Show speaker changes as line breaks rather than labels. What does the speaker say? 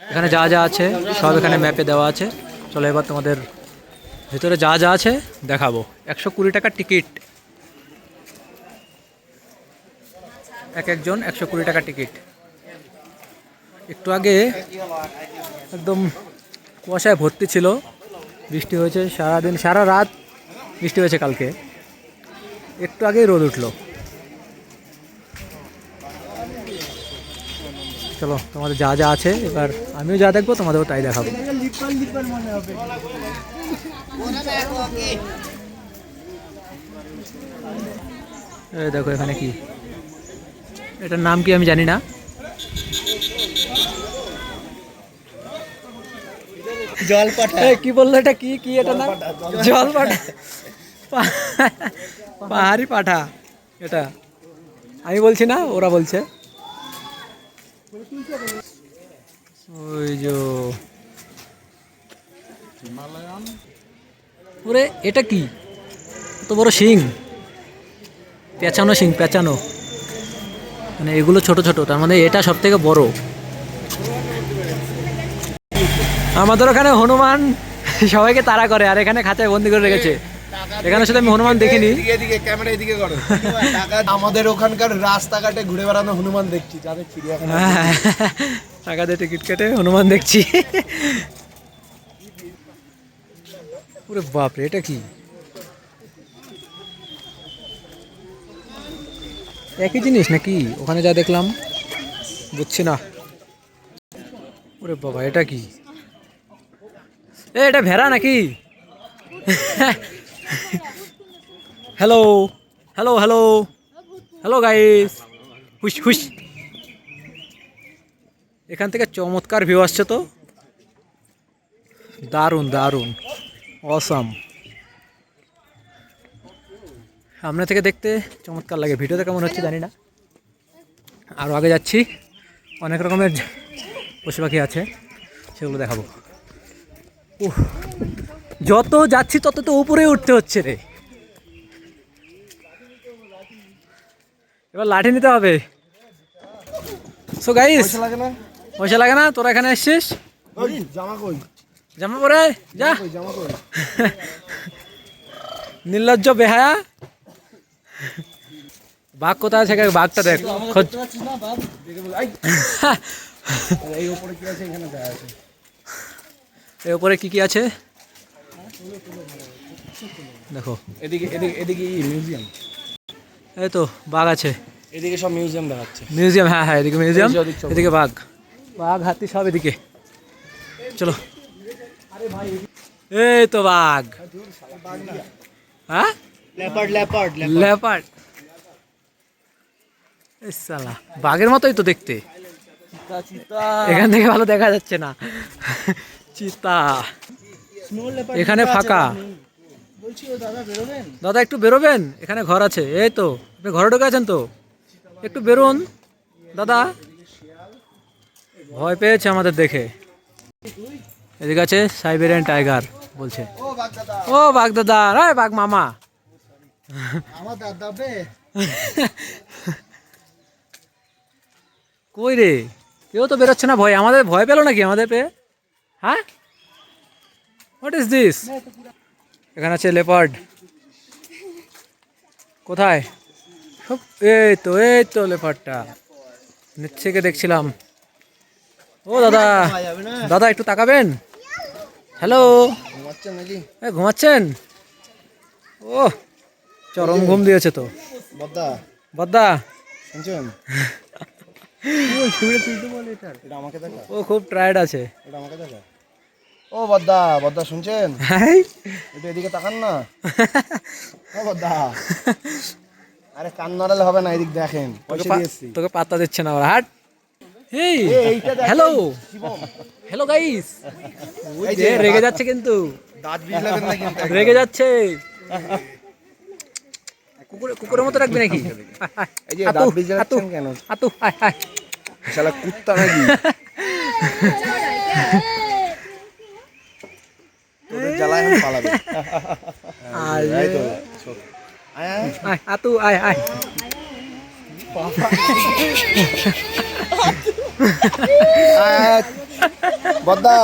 এখানে যা যা আছে, সব এখানে ম্যাপে দেওয়া আছে। চলো এবার তোমাদের ভিতরে যা যা আছে দেখাবো। একশো কুড়ি টাকার টিকিট। এক একজন একশো কুড়ি টাকার টিকিট। একটু আগে একদম কুয়াশায় ভর্তি ছিল। বৃষ্টি হয়েছে সারাদিন, সারা রাত বৃষ্টি হয়েছে কালকে। একটু আগেই রোদ উঠল। চলো তোমাদের যা যা আছে এবার আমিও যা দেখব তোমাদেরও তাই দেখাবো। দেখো এখানে কি? এটার নাম কি আমি জানি না। কি বলল এটা? কি কি এটা না জল পাঠা পাহাড়ি পাঠা এটা। আমি বলছি না ওরা বলছে। ওই যে ওরে এটা কি? এত বড় শিং। পেঁচানো শিং পেঁচানো। মানে এগুলো ছোট ছোট তার মানে এটা সব থেকে বড়। আমাদের ওখানে হনুমান সবাইকে তাড়া করে আর এখানে খাঁচায় বন্দি করে রেখেছে। এখানে শুধু আমি হনুমান দেখিনি।
এদিকে ক্যামেরা এদিকে করো। আমাদের ওখানকার রাস্তাঘাটে ঘুরে বেড়ানো হনুমান দেখছি। যাদের চিড়িয়াখানা
টাকা দিয়ে টিকিট কেটে হনুমান দেখছি। ওরে বাপরে এটা কি? একই জিনিস নাকি? ওখানে যা দেখলাম বুঝছি না। ওরে বাবা এটা কি? এ এটা ভেড়া নাকি? Hello hello hello hello guys হুশ হুশ এখান থেকে চমৎকার ভিউ আসছে তো। দারুণ দারুণ. অসাম সামনে থেকে দেখতে চমৎকার লাগে। ভিডিওতে কেমন হচ্ছে জানি না। আরও আগে যাচ্ছি। অনেক রকমের পশু পাখি আছে সেগুলো দেখাবো। উহ, যত যাচ্ছি তত তো উপরে উঠতে হচ্ছে রে। এবার লাঠি নিতে হবে। সো গাইস
পয়সা লাগে না?
তোরা এখানে এসছিস?
জামা কই?
জামা পরে যা। নির্লজ্জ বেহায়া। বাঘ কোথায় আছে? বাঘটা দেখ।
এই উপরে কি আছে? এখানে আছে।
এর উপরে কি কি আছে? দেখো
এদিকে এদিকে এদিকে মিউজিয়াম
এই তো বাঘ আছে।
এদিকে সব মিউজিয়াম দেখাচ্ছে।
মিউজিয়াম হ্যাঁ হ্যাঁ এদিকে মিউজিয়াম
এদিকে
বাঘ। বাঘ হাতি সব এদিকে। চলো। এই তো বাঘ। হ্যাঁ?
লেপার্ড লেপার্ড
লেপার্ড সালা বাঘের মতোই তো দেখতে। এখান থেকে ভালো দেখা যাচ্ছে না। চিতা। এখানে ফাঁকা।
দাদা
একটু বেরোবেন? এখানে ঘর আছে। এই তো আপনি ঘরে ঢুকে আছেন তো? একটু বেরোন। দাদা ভয় পেয়েছে আমাদের দেখে। এদিকে আছে সাইবেরিয়ান টাইগার বলছে।
ও
বাঘ দাদা। রায় বাঘ মামা। কই রে? কেউ তো বেরোচ্ছে না ভয়। আমাদের ভয় পেল নাকি আমাদের পেয়ে? হ্যাঁ? হোয়াট ইজ দিস এখানে আছে লেপার্ড কোথায়? সব এই তো এই তো লেপার্ডটা নিচ থেকে দেখছিলাম। ও দাদা দাদা একটু তাকাবেন। হ্যালো
ঘুমাচ্ছেন নাকি
এ ঘুমাচ্ছেন? ও চরম ঘুম দিয়েছে তো।
বদ্দা।
বদ্দা।
শুনছেন?
ও খুব টায়ার্ড আছে।
এটা আমাকে দেখা। ও বদ্দা বদ্দা শুনছেন?
হ্যাঁ।
একটু এদিকে তাকান না। ও বদ্দা। আরে কান নাড়ালে হবে না এদিক দেখেন।
তোকে পাত্তা দিচ্ছে না ওরা হাট। হেই
এ, এইটা দেখ,
হ্যালো। হ্যালো গাইস রেগে যাচ্ছে কিন্তু।
দাঁত বিজলাবেন না কিন্তু
রেগে যাচ্ছে। কুকুরে কুকুরের মতো রাখবি নাকি?
এই যে দাঁত। কেন?
আতু হায়।
শালা কুত্তা নাকি? পালাবে। আয়,
আয়। আতু আয় আয়।
আয়, আয়। বদ্দা।